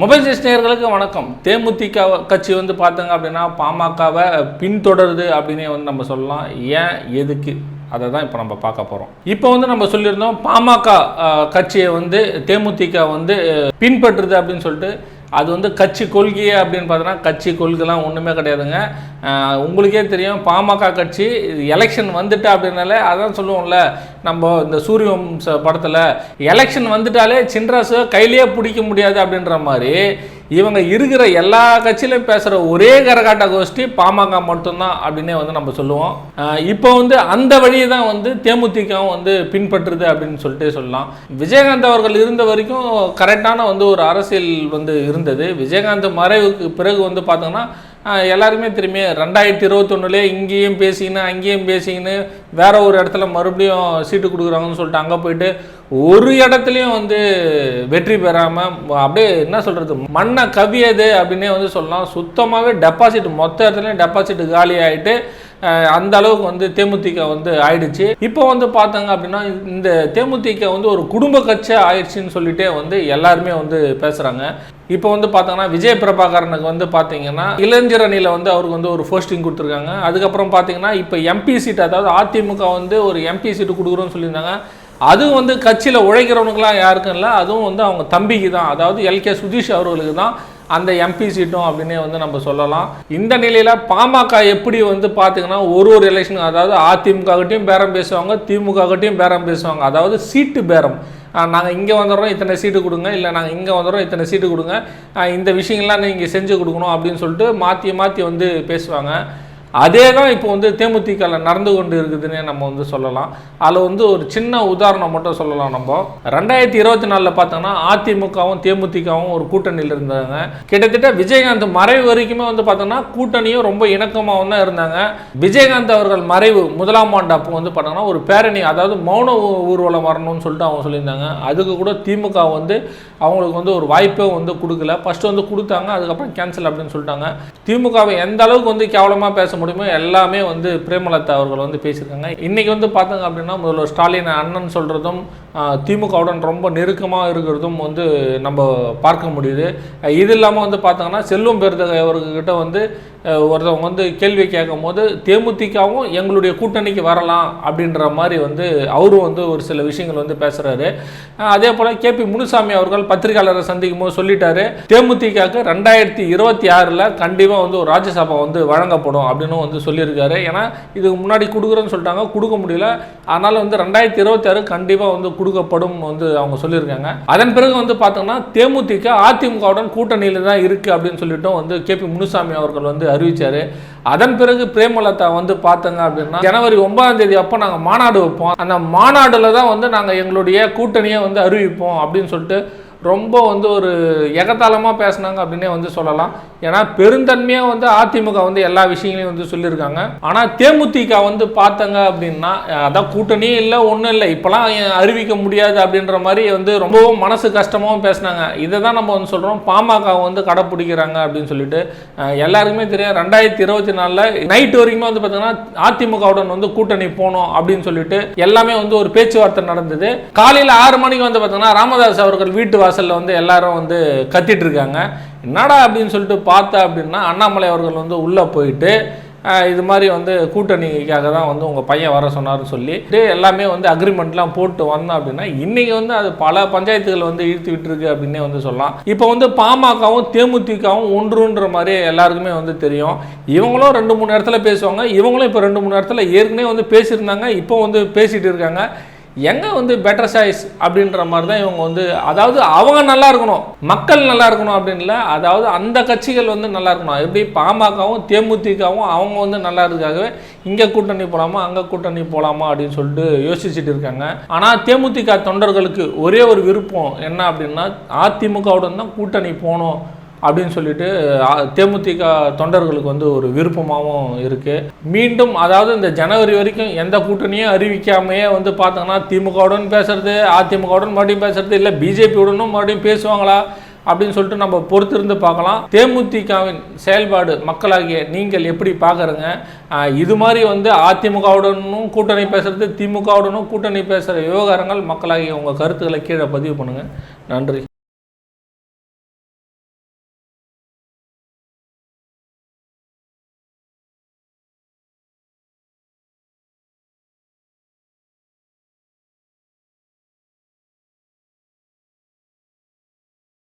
Mobile ஜெஸ் வணக்கம். தேமுதிக கட்சி வந்து பார்த்தோங்க அப்படின்னா பாமகவை பின்தொடருது அப்படின்னே வந்து நம்ம சொல்லலாம். ஏன்? எதுக்கு? அதை தான் இப்போ நம்ம பார்க்க போகிறோம் இப்போ வந்து நம்ம சொல்லியிருந்தோம் பாமக கட்சியை வந்து தேமுதிக வந்து பின்பற்றுது அப்படின்னு சொல்லிட்டு அது வந்து கட்சி கொள்கையே அப்படின்னு பார்த்தோன்னா கட்சி கொள்கைலாம் ஒன்றுமே கிடையாதுங்க. உங்களுக்கே தெரியும் பாமக கட்சி எலெக்ஷன் வந்துட்டா அப்படின்னாலே அதான் சொல்லுவோம்ல நம்ம இந்த சூரிய வம்ச படத்தில் எலெக்ஷன் வந்துட்டாலே சின்ராசு கையிலேயே பிடிக்க முடியாது அப்படின்ற மாதிரி இவங்க இருக்கிற எல்லா கட்சியிலும் பேசுகிற ஒரே கரகாட்ட கோஷ்டி பாமக மட்டும்தான் அப்படின்னே வந்து நம்ம சொல்லுவோம். இப்போ வந்து அந்த வழியை தான் வந்து தேமுதிகவும் வந்து பின்பற்றுது அப்படின்னு சொல்லிட்டு சொல்லலாம். விஜயகாந்த் அவர்கள் இருந்த வரைக்கும் கரெக்டான வந்து ஒரு அரசியல் வந்து இருந்தது. விஜயகாந்த் மறைவுக்கு பிறகு வந்து பார்த்தோம்னா எல்லாருமே திரும்பி ரெண்டாயிரத்தி இருபத்தொன்னுலே இங்கேயும் பேசிக்கின்னு அங்கேயும் பேசிக்கின்னு வேற ஒரு இடத்துல மறுபடியும் சீட்டு கொடுக்குறாங்கன்னு சொல்லிட்டு அங்கே போயிட்டு ஒரு இடத்துலையும் வந்து வெற்றி பெறாமல் அப்படியே என்ன சொல்கிறது மண்ணை கவியது அப்படின்னே வந்து சொல்லலாம். சுத்தமாகவே டெபாசிட் மொத்த இடத்துலையும் டெபாசிட் காலி ஆகிட்டு அந்த அளவுக்கு வந்து தேமுதிக வந்து ஆயிடுச்சு. இப்போ வந்து பார்த்தாங்க அப்படின்னா இந்த தேமுதிக வந்து ஒரு குடும்ப கட்சியாக ஆயிடுச்சுன்னு சொல்லிட்டே வந்து எல்லாருமே வந்து பேசுகிறாங்க இப்போ வந்து பார்த்தாங்கன்னா விஜய் பிரபாகரனுக்கு வந்து பார்த்தீங்கன்னா இளைஞர் அணியில் வந்து அவருக்கு வந்து ஒரு போஸ்டிங் கொடுத்துருக்காங்க. அதுக்கப்புறம் பார்த்தீங்கன்னா இப்போ எம்பி சீட் அதாவது அதிமுக வந்து ஒரு எம்பி சீட்டு கொடுக்குறோன்னு சொல்லியிருந்தாங்க. அதுவும் வந்து கட்சியில் உழைக்கிறவனுக்குலாம் யாருக்கும் இல்லை அதுவும் வந்து அவங்க தம்பிக்கு தான். அதாவது எல்கே சுதீஷ் அவர்களுக்கு தான் அந்த எம்பி சீட்டும் அப்படின்னே வந்து நம்ம சொல்லலாம். இந்த நிலையில் பாமக எப்படி வந்து பார்த்தீங்கன்னா ஒரு ஒரு எலெக்ஷன் அதாவது அதிமுககிட்டையும் பேரம் பேசுவாங்க திமுககிட்டையும் பேரம் பேசுவாங்க. அதாவது சீட்டு பேரம். நாங்கள் இங்கே வந்துடுறோம் இத்தனை சீட்டு கொடுங்க. இல்லை நாங்கள் இங்கே வந்துடுறோம் இத்தனை சீட்டு கொடுங்க. இந்த விஷயங்கள்லாம் நீங்கள் செஞ்சு கொடுக்கணும் அப்படின்னு சொல்லிட்டு மாற்றி மாற்றி வந்து பேசுவாங்க. அதே தான் இப்போ வந்து தேமுதிகல நடந்து கொண்டு இருக்குதுன்னே நம்ம வந்து சொல்லலாம். அதில் வந்து ஒரு சின்ன உதாரணம் மட்டும் சொல்லலாம் நம்ம. ரெண்டாயிரத்தி இருபத்தி நாலில் பார்த்தோன்னா அதிமுகவும் தேமுதிகவும் ஒரு கூட்டணியில் இருந்தாங்க. கிட்டத்தட்ட விஜயகாந்த் மறைவு வரைக்குமே வந்து பார்த்தோன்னா கூட்டணியும் ரொம்ப இணக்கமாகவும் தான் இருந்தாங்க. விஜயகாந்த் அவர்கள் மறைவு முதலாம் ஆண்டு அப்போ வந்து பார்த்தோன்னா ஒரு பேரணி அதாவது மௌன ஊர்வலம் வரணும்னு சொல்லிட்டு அவங்க சொல்லியிருந்தாங்க. அதுக்கு கூட திமுக வந்து அவங்களுக்கு வந்து ஒரு வாய்ப்பே வந்து கொடுக்கல. ஃபர்ஸ்ட் வந்து கொடுத்தாங்க அதுக்கப்புறம் கேன்சல் அப்படின்னு சொல்லிட்டாங்க. திமுகவை எந்த அளவுக்கு வந்து கேவலமாக பேச முடியும் எல்லாமே வந்து பிரேமலதா அவர்கள் வந்து பேசியிருக்காங்க. இன்னைக்கு வந்து பார்த்தாங்க அப்படின்னா முதல்வர் ஸ்டாலின் அண்ணன் சொல்கிறதும் திமுகவுடன் ரொம்ப நெருக்கமாக இருக்கிறதும் வந்து நம்ம பார்க்க முடியுது. இது இல்லாமல் வந்து பார்த்தாங்கன்னா செல்வம் பெருந்தகை அவர்கிட்ட வந்து ஒருத்தவங்க வந்து கேள்வி கேட்கும் போது தேமுதிகவும் எங்களுடைய கூட்டணிக்கு வரலாம் அப்படின்ற மாதிரி வந்து அவரும் வந்து ஒரு சில விஷயங்கள் வந்து பேசுகிறாரு அதே போல் கே பி முனுசாமி அவர்கள் பத்திரிகையாளரை சந்திக்கும் போது சொல்லிட்டாரு தேமுதிகாவுக்கு ரெண்டாயிரத்தி இருபத்தி ஆறில் கண்டிப்பாக வந்து ஒரு ராஜ்யசபா வந்து வழங்கப்படும் அப்படின்னு வந்து சொல்லியிருக்காரு. ஏன்னா இதுக்கு முன்னாடி கொடுக்குறோன்னு சொல்லிட்டாங்க கொடுக்க முடியல. அதனால் வந்து ரெண்டாயிரத்தி இருபத்தி ஆறு கண்டிப்பாக வந்து கொடுக்கப்படும் வந்து அவங்க சொல்லியிருக்காங்க. அதன் பிறகு வந்து பார்த்தோம்னா தேமுதிக அதிமுகவுடன் கூட்டணியில் தான் இருக்குது அப்படின்னு சொல்லிட்டும் வந்து கே பி முனுசாமி அவர்கள் வந்து அறிவிச்சாரு. அதன் பிறகு பிரேமலதா வந்து பார்த்தங்க அப்படின்னா ஜனவரி ஒன்பதாம் தேதி அப்போ நாங்கள் மாநாடு வைப்போம். அந்த மாநாடில் தான் வந்து நாங்கள் எங்களுடைய கூட்டணியை வந்து அறிவிப்போம் அப்படின்னு சொல்லிட்டு ரொம்ப வந்து ஒரு எகத்தாளமாக பேசுனாங்க அப்படின்னே வந்து சொல்லலாம். ஏன்னா பெருந்தன்மையாக வந்து அதிமுக வந்து எல்லா விஷயங்களையும் வந்து சொல்லியிருக்காங்க. ஆனால் தேமுதிக வந்து பார்த்தாங்க அப்படின்னா அதான் கூட்டணியே இல்லை ஒன்றும் இல்லை. இப்போலாம் அறிவிக்க முடியாது அப்படின்ற மாதிரி வந்து ரொம்பவும் மனசு கஷ்டமாகவும் பேசினாங்க. இதை தான் நம்ம வந்து சொல்கிறோம் பாமக வந்து கடைப்பிடிக்கிறாங்க அப்படின்னு சொல்லிட்டு எல்லாருக்குமே தெரியும். ரெண்டாயிரத்தி இருபத்தி நாலில் நைட்டு வரைக்குமே வந்து பார்த்தீங்கன்னா அதிமுகவுடன் வந்து கூட்டணி போகணும் அப்படின்னு சொல்லிட்டு எல்லாமே வந்து ஒரு பேச்சுவார்த்தை நடந்தது. காலையில் ஆறு மணிக்கு வந்து பார்த்தீங்கன்னா ராமதாஸ் அவர்கள் வீட்டு வாசல் வாசலில் வந்து எல்லாரும் வந்து கத்திட்டு இருக்காங்க என்னடா அப்படின்னு சொல்லிட்டு பார்த்தா அப்படின்னா அண்ணாமலை அவர்கள் வந்து உள்ளே போயிட்டு இது மாதிரி வந்து கூட்டணிக்காக தான் வந்து உங்கள் பையன் வர சொன்னார்னு சொல்லி இது எல்லாமே வந்து அக்ரிமெண்ட்லாம் போட்டு வந்தோம் அப்படின்னா இன்றைக்கி வந்து அது பல பஞ்சாயத்துகள் வந்து இழுத்து விட்டுருக்கு அப்படின்னே வந்து சொல்லலாம். இப்போ வந்து பாமகவும் தேமுதிகவும் ஒன்றுன்ற மாதிரி எல்லாருக்குமே வந்து தெரியும். இவங்களும் ரெண்டு மூணு இடத்துல பேசுவாங்க இவங்களும் இப்போ ரெண்டு மூணு இடத்துல ஏற்கனவே வந்து பேசியிருந்தாங்க இப்போ வந்து பேசிகிட்டு இருக்காங்க. எங்கே வந்து பெட்டர் சாய்ஸ் அப்படின்ற மாதிரி தான் இவங்க வந்து அதாவது அவங்க நல்லா இருக்கணும் மக்கள் நல்லா இருக்கணும் அப்படின்னு இல்லை அதாவது அந்த கட்சிகள் வந்து நல்லா இருக்கணும். எப்படி பாமகவும் தேமுதிகவும் அவங்க வந்து நல்லா இருக்காகவே இங்கே கூட்டணி போகலாமா அங்கே கூட்டணி போகலாமா அப்படின்னு சொல்லிட்டு யோசிச்சுட்டு இருக்காங்க. ஆனால் தேமுதிக தொண்டர்களுக்கு ஒரே ஒரு விருப்பம் என்ன அப்படின்னா அதிமுகவுடன் தான் கூட்டணி போகணும். அப்படின்னு சொல்லிட்டு தேமுதிக தொண்டர்களுக்கு வந்து ஒரு விருப்பமாகவும் இருக்குது மீண்டும் அதாவது இந்த ஜனவரி வரைக்கும் எந்த கூட்டணியும் அறிவிக்காமையே வந்து பார்த்தோங்கன்னா திமுகவுடன் பேசுறது அதிமுகவுடன் மறுபடியும் பேசுறது இல்லை பிஜேபியுடனும் மறுபடியும் பேசுவாங்களா? அப்படின்னு சொல்லிட்டு நம்ம பொறுத்திருந்து பார்க்கலாம். தேமுதிகவின் செயல்பாடு மக்களாகிய நீங்கள் எப்படி பார்க்குறங்க இது மாதிரி வந்து அதிமுகவுடனும் கூட்டணி பேசுறது திமுகவுடனும் கூட்டணி பேசுகிற விவகாரங்கள் மக்களாகிய உங்கள் கருத்துக்களை கீழே பதிவு பண்ணுங்கள் நன்றி.